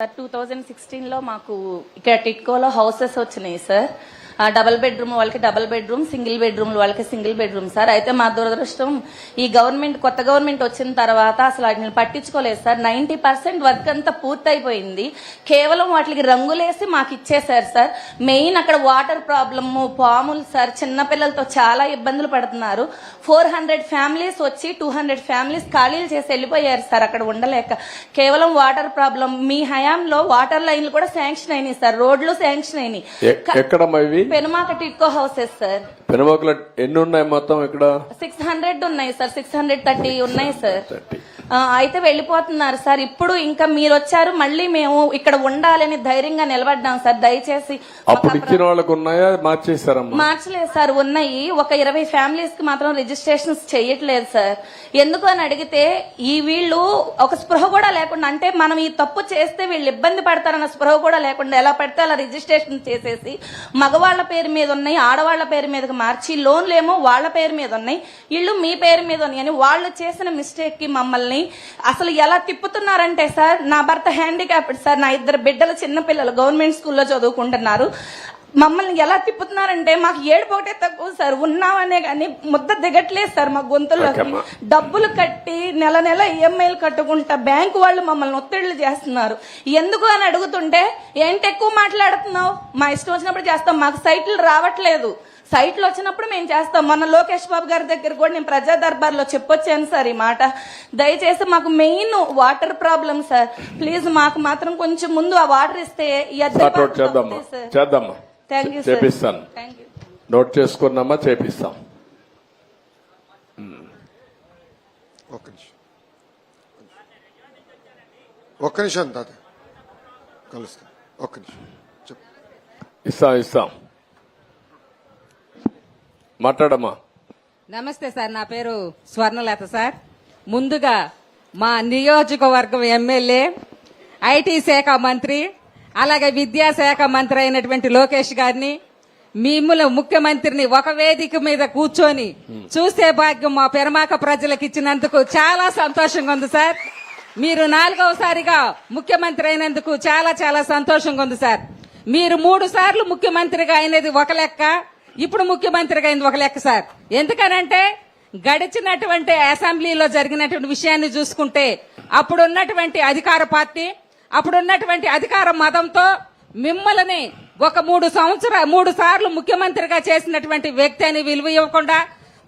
Sir two thousand సిక్స్టీన్లో మాకు ఇక్కడ టిట్కోలో హౌసెస్ వచ్చినాయి సార్ డబల్ బెడ్రూమ్ వాళ్ళకి డబల్ బెడ్రూమ్ సింగిల్ బెడ్రూమ్ వాళ్ళకి సింగిల్ బెడ్రూమ్ సార్ అయితే మా దురదృష్టం ఈ గవర్నమెంట్ కొత్త గవర్నమెంట్ వచ్చిన తర్వాత అసలు వాటిని పట్టించుకోలేదు సార్ నైంటీ పర్సెంట్ వర్క్ అంతా పూర్తయిపోయింది. కేవలం వాటికి రంగులేసి మాకు ఇచ్చేసారు సార్ మెయిన్ అక్కడ వాటర్ ప్రాబ్లమ్ పాములు సార్ చిన్నపిల్లలతో చాలా ఇబ్బందులు పడుతున్నారు. ఫోర్ హండ్రెడ్ ఫ్యామిలీస్ వచ్చి టూ హండ్రెడ్ ఫ్యామిలీస్ ఖాళీలు చేసి వెళ్ళిపోయారు సార్ అక్కడ ఉండలేక. కేవలం వాటర్ ప్రాబ్లం మీ హయాంలో వాటర్ లైన్లు కూడా శాంక్షన్ అయినాయి సార్ రోడ్లు శాంక్షన్ అయినాయి. Penumaka TIDCO houses sir. పెనుమోకల ఎన్ని ఉన్నాయి మొత్తం ఇక్కడ? సిక్స్ హండ్రెడ్ ఉన్నాయి సార్. సిక్స్ హండ్రెడ్ థర్టీ ఉన్నాయి సార్. అయితే వెళ్ళిపోతున్నారు సార్. ఇప్పుడు ఇంకా మీరు వచ్చారు మళ్ళీ మేము ఇక్కడ ఉండాలని ధైర్యంగా నిలబడ్డాం సార్. దయచేసి ఒక అప్పుడు ఇచ్చిన వాళ్ళకు ఉన్నాయా? మార్చేస్తారమ్మా మార్చలేదు సార్. ఉన్నాయి. ఒక ఇరవై ఫ్యామిలీస్కి మాత్రం రిజిస్ట్రేషన్స్ చేయట్లేదు సార్. ఎందుకు అని అడిగితే ఈ వీళ్ళు ఒక స్పృహ కూడా లేకుండా అంటే మనం ఈ తప్పు చేస్తే వీళ్ళు ఇబ్బంది పడతారన్న స్పృహ కూడా లేకుండా ఎలా పడితే అలా రిజిస్ట్రేషన్ చేసేసి మగవాళ్ళ పేరు మీద ఉన్నాయి ఆడవాళ్ళ పేరు మీదకి మార్చి లోన్లు ఏమో వాళ్ళ పేరు మీద ఉన్నాయి ఇళ్ళు మీ పేరు మీద ఉన్నాయి అని వాళ్ళు చేసిన మిస్టేక్కి మమ్మల్ని అసలు ఎలా తిప్పుతున్నారంటే సార్ నా భర్త హ్యాండిక్యాప్డ్ సార్ నా ఇద్దరు బిడ్డలు చిన్న పిల్లలు గవర్నమెంట్ స్కూల్లో చదువుకుంటున్నారు. మమ్మల్ని ఎలా తిప్పుతున్నారంటే మాకు ఏడుపు ఒకటే తక్కువ సార్ ఉన్నామనే కానీ ముద్ద దిగట్లేదు సార్ మా గొంతుల్లోకి. డబ్బులు కట్టి నెల నెల ఈఎంఐలు కట్టుకుంటా బ్యాంకు వాళ్ళు మమ్మల్ని ఒత్తిళ్ళు చేస్తున్నారు. ఎందుకు అని అడుగుతుంటే ఏంటి ఎక్కువ మాట్లాడుతున్నావు? మా ఇష్టం వచ్చినప్పుడు చేస్తాం మాకు సైట్లు రావట్లేదు. సైట్లు వచ్చినప్పుడు మేము చేస్తాం. మొన్న లోకేష్ బాబు గారి దగ్గర కూడా నేను ప్రజా దర్బార్లో చెప్పొచ్చాను సార్ ఈ మాట. దయచేసి మాకు main water problem sir. Please మాకు మాత్రం కొంచెం ముందు ఆ వాటర్ ఇస్తే చేద్దామా? తగ్గుతుంది సార్. చేద్దామా? థ్యాంక్ యూ సార్ చేపిస్తాను. Thank you. నోట్ చేసుకున్నామా? చేపిస్తాం. ఒక్క నిమిషం. ఒక్క నిమిషం తాత కలుస్తా. ఒక్క నిమిషం. ఇస్తాం ఇస్తాం. మాట్లాడమ్మా. నమస్తే సార్ నా పేరు స్వర్ణలత సార్. ముందుగా మా నియోజకవర్గం ఎమ్మెల్యే ఐటీ శాఖ మంత్రి అలాగే విద్యాశాఖ మంత్రి అయినటువంటి లోకేష్ గారిని మిమ్మల్ని ముఖ్యమంత్రిని ఒక వేదిక మీద కూర్చొని చూసే భాగ్యం మా పెరమాక ప్రజలకు ఇచ్చినందుకు చాలా సంతోషంగా ఉంది సార్. మీరు నాలుగవసారిగా ముఖ్యమంత్రి అయినందుకు చాలా చాలా సంతోషంగా ఉంది సార్. మీరు మూడు సార్లు ముఖ్యమంత్రిగా అయినది ఒక లెక్క ఇప్పుడు ముఖ్యమంత్రిగా అయింది ఒక లెక్క సార్. ఎందుకనంటే గడిచినటువంటి అసెంబ్లీలో జరిగినటువంటి విషయాన్ని చూసుకుంటే అప్పుడున్నటువంటి అధికార పార్టీ అప్పుడున్నటువంటి అధికార మతంతో మిమ్మల్ని ఒక మూడు సంవత్సర మూడు సార్లు ముఖ్యమంత్రిగా చేసినటువంటి వ్యక్తి అని విలువ ఇవ్వకుండా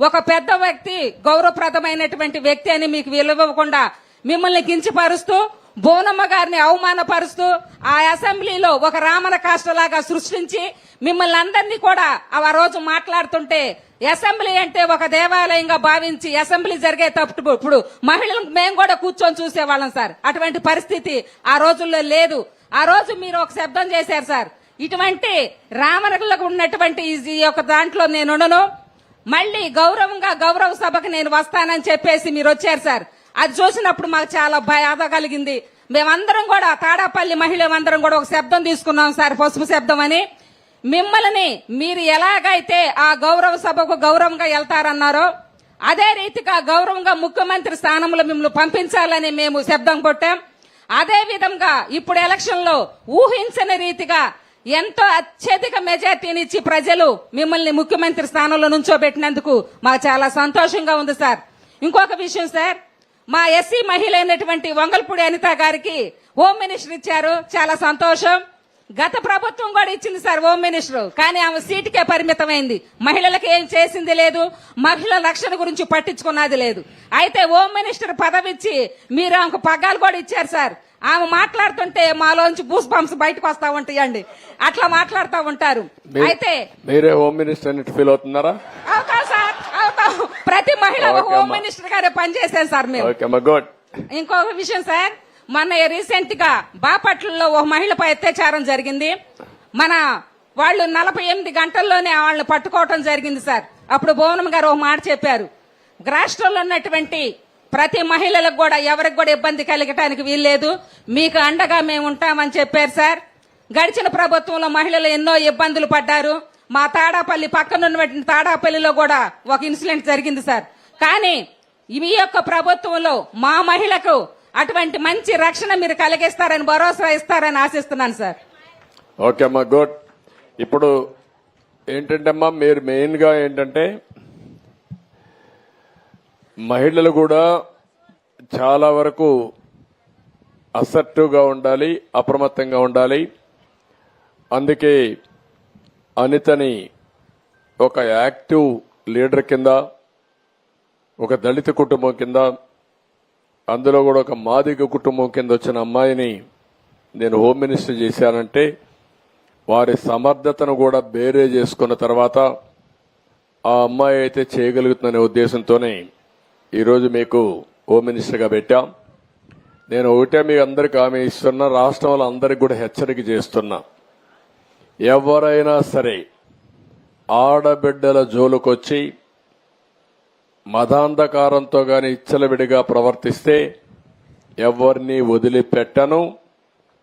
ఒక పెద్ద వ్యక్తి గౌరవప్రదమైనటువంటి వ్యక్తి అని మీకు విలువ ఇవ్వకుండా మిమ్మల్ని కించపరుస్తూ బోనమ్మ గారిని అవమానపరుస్తూ ఆ అసెంబ్లీలో ఒక రామన కాష్టలాగా సృష్టించి మిమ్మల్ని అందరినీ కూడా ఆ రోజు మాట్లాడుతుంటే అసెంబ్లీ అంటే ఒక దేవాలయంగా భావించి అసెంబ్లీ జరిగే తప్పుడు ఇప్పుడు మహిళలు మేము కూడా కూర్చొని చూసేవాళ్ళం సార్. అటువంటి పరిస్థితి ఆ రోజుల్లో లేదు. ఆ రోజు మీరు ఒక శబ్దం చేశారు సార్. ఇటువంటి రామనకులకు ఉన్నటువంటి ఈ యొక్క దాంట్లో నేను ఉండను. మళ్ళీ గౌరవంగా గౌరవ సభకు నేను వస్తానని చెప్పేసి మీరు వచ్చారు సార్. అది చూసినప్పుడు మాకు చాలా బాధ కలిగింది. మేమందరం కూడా తాడాపల్లి మహిళలందరం కూడా ఒక శబ్దం తీసుకున్నాం సార్ పసుపు శబ్దం అని. మిమ్మల్ని మీరు ఎలాగైతే ఆ గౌరవ సభకు గౌరవంగా వెళ్తారన్నారో అదే రీతిగా గౌరవంగా ముఖ్యమంత్రి స్థానంలో మిమ్మల్ని పంపించాలని మేము శబ్దం కొట్టాం. అదే విధంగా ఇప్పుడు ఎలక్షన్లో ఊహించని రీతిగా ఎంతో అత్యధిక మెజార్టీనిచ్చి ప్రజలు మిమ్మల్ని ముఖ్యమంత్రి స్థానంలో నుంచోబెట్టినందుకు మాకు చాలా సంతోషంగా ఉంది సార్. ఇంకొక విషయం సార్ మా ఎస్సీ మహిళ అయినటువంటి వంగల్పూడి అనిత గారికి హోమ్ మినిస్టర్ ఇచ్చారు. చాలా సంతోషం. గత ప్రభుత్వం కూడా ఇచ్చింది సార్ హోమ్ మినిస్టర్. కానీ ఆమె సీటుకే పరిమితమైంది. మహిళలకు ఏం చేసింది లేదు. మహిళల రక్షణ గురించి పట్టించుకున్నది లేదు. అయితే హోమ్ మినిస్టర్ పదవి ఇచ్చి మీరు ఆమెకు పగ్గాలు కూడా ఇచ్చారు సార్. ఆమె మాట్లాడుతుంటే మాలోంచి బూస్ బంప్స్ బయటకు వస్తా ఉంటాయండి. అట్లా మాట్లాడుతూ ఉంటారు. అయితే మీరే హోమ్ మినిస్టర్ ఫీల్ అవుతున్నారా? ప్రతి మహిళ హోమ్. మినిస్టర్ గారే పనిచేశారు సార్ మేము. ఇంకొక విషయం సార్ మొన్న రీసెంట్గా బాపట్లలో ఒక మహిళపై అత్యాచారం జరిగింది. మన వాళ్ళు నలభై ఎనిమిది గంటల్లోనే వాళ్ళని పట్టుకోవటం జరిగింది సార్. అప్పుడు భువనం గారు ఒక మాట చెప్పారు. రాష్ట్రంలో ఉన్నటువంటి ప్రతి మహిళలకు కూడా ఎవరికి కూడా ఇబ్బంది కలగటానికి వీల్లేదు. మీకు అండగా మేము ఉంటామని చెప్పారు సార్. గడిచిన ప్రభుత్వంలో మహిళలు ఎన్నో ఇబ్బందులు పడ్డారు. మా తాడాపల్లి పక్కన ఉన్నటువంటి తాడాపల్లిలో కూడా ఒక ఇన్సిడెంట్ జరిగింది సార్. కానీ ఈ యొక్క ప్రభుత్వంలో మా మహిళకు అటువంటి మంచి రక్షణ మీరు కలిగిస్తారని భరోసా ఇస్తారని ఆశిస్తున్నాను సార్. ఓకే అమ్మా గుడ్. ఇప్పుడు ఏంటంటే అమ్మా మీరు మెయిన్గా ఏంటంటే మహిళలు కూడా చాలా వరకు అసర్టివ్గా ఉండాలి అప్రమత్తంగా ఉండాలి. అందుకే అనితని ఒక యాక్టివ్ లీడర్ కింద ఒక దళిత కుటుంబం కింద అందులో కూడా ఒక మాదిగ కుటుంబం కింద వచ్చిన అమ్మాయిని నేను హోమ్ మినిస్టర్ చేశానంటే వారి సమర్థతను కూడా బేరే చేసుకున్న తర్వాత ఆ అమ్మాయి అయితే చేయగలుగుతుందనే ఉద్దేశంతోనే ఈరోజు మీకు హోమ్ మినిస్టర్గా పెట్టాం. నేను ఒకటే మీ అందరికి హామీ ఇస్తున్నా రాష్ట్రంలో అందరికి కూడా హెచ్చరిక చేస్తున్నా. ఎవరైనా సరే ఆడబిడ్డల జోలుకొచ్చి మదాంధకారంతో గాని ఇచ్చలవిడిగా ప్రవర్తిస్తే ఎవరిని వదిలిపెట్టను.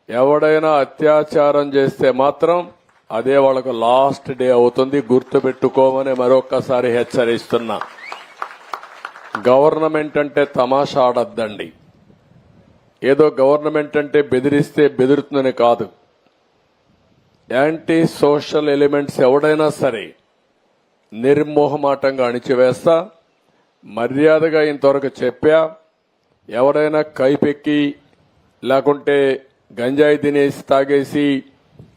ఎవడైనా అత్యాచారం చేస్తే మాత్రం అదే వాళ్ళకు లాస్ట్ డే అవుతుంది. గుర్తుపెట్టుకోమని మరొక్కసారి హెచ్చరిస్తున్నా. గవర్నమెంట్ అంటే తమాషా ఆడద్దండి. ఏదో గవర్నమెంట్ అంటే బెదిరిస్తే బెదిరుతుందని కాదు. యాంటీ సోషల్ ఎలిమెంట్స్ ఎవడైనా సరే నిర్మోహమాటంగా అణిచివేస్తా మర్యాదగా ఇంతవరకు చెప్పా ఎవరైనా కైపెక్కి లేకుంటే గంజాయి తినేసి తాగేసి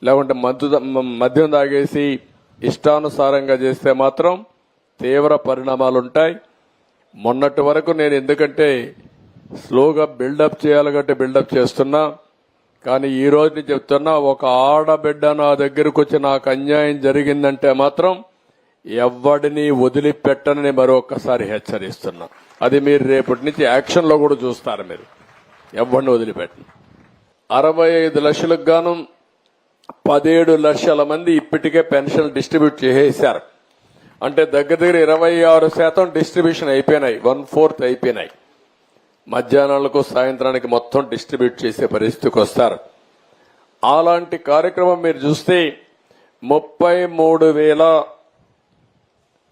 లేకుంటే మద్దు మద్యం తాగేసి ఇష్టానుసారంగా చేస్తే మాత్రం తీవ్ర పరిణామాలుంటాయి. మొన్నటి వరకు నేను ఎందుకంటే స్లోగా బిల్డప్ చేయాలి బిల్డప్ చేస్తున్నా. కానీ ఈ రోజు నేను చెప్తున్నా ఒక ఆడబిడ్డ నా దగ్గరకు వచ్చి నాకు అన్యాయం జరిగిందంటే మాత్రం ఎవ్వడిని వదిలిపెట్టనని మరొకసారి హెచ్చరిస్తున్నా. అది మీరు రేపటి నుంచి యాక్షన్లో కూడా చూస్తారు మీరు. ఎవరిని వదిలిపెట్టను. అరవై ఐదు లక్షలకు గాను పదిహేడు లక్షల మంది ఇప్పటికే పెన్షన్ డిస్ట్రిబ్యూట్ చేసేశారు. అంటే దగ్గర దగ్గర ఇరవై ఆరు శాతం డిస్ట్రిబ్యూషన్ అయిపోయినాయి. వన్ ఫోర్త్ అయిపోయినాయి. మధ్యాహ్నాలకు సాయంత్రానికి మొత్తం డిస్ట్రిబ్యూట్ చేసే పరిస్థితికి వస్తారు. అలాంటి కార్యక్రమం మీరు చూస్తే ముప్పై మూడు వేల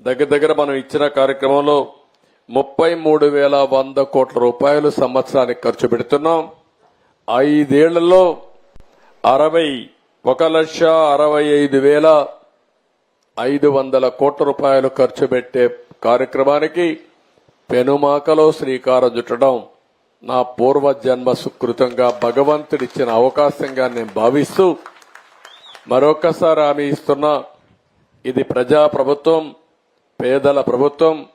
దగ్గర దగ్గర మనం ఇచ్చిన కార్యక్రమంలో ముప్పై మూడు వేల వంద కోట్ల రూపాయలు సంవత్సరానికి ఖర్చు పెడుతున్నాం. ఐదేళ్ళలో అరవై ఒక లక్ష అరవై ఐదు వేల ఐదు వందల కోట్ల రూపాయలు ఖర్చు పెట్టే కార్యక్రమానికి పెనుమాకలో శ్రీకారం చుట్టడం నా పూర్వజన్మ సుకృతంగా భగవంతుడిచ్చిన అవకాశంగా నేను భావిస్తూ మరొకసారి హామీ ఇస్తున్నా. ఇది ప్రజా ప్రభుత్వం పేదల ప్రభుత్వం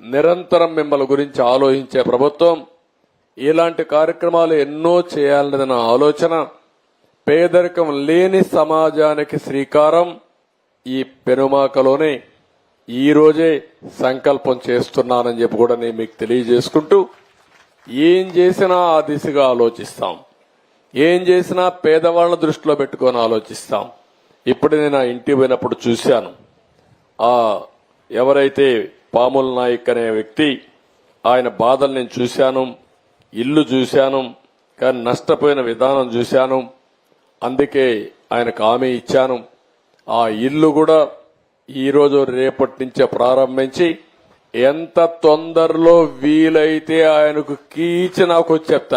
నిరంతరం మిమ్మల్ని గురించి ఆలోచించే ప్రభుత్వం. ఇలాంటి కార్యక్రమాలు ఎన్నో చేయాలనేది నా ఆలోచన. పేదరికం లేని సమాజానికి శ్రీకారం ఈ పెనుమాకలోనే. ఈ రోజే సంకల్పం చేస్తున్నానని చెప్పి కూడా నేను మీకు తెలియజేసుకుంటూ ఏం చేసినా ఆ దిశగా ఆలోచిస్తాం. ఏం చేసినా పేదవాళ్ళ దృష్టిలో పెట్టుకొని ఆలోచిస్తాం. ఇప్పుడు నేను ఆ ఇంటికి పోయినప్పుడు చూశాను. ఆ ఎవరైతే పాముల నాయక్ అనే వ్యక్తి ఆయన బాధలు నేను చూశాను ఇల్లు చూశాను కానీ నష్టపోయిన విధానం చూశాను. అందుకే ఆయనకు హామీ ఇచ్చాను. ఆ ఇల్లు కూడా ఈ రోజు రేపటి నుంచే ప్రారంభించి ఎంత తొందరలో వీలైతే ఆయనకు కీచి నాకు చెప్తా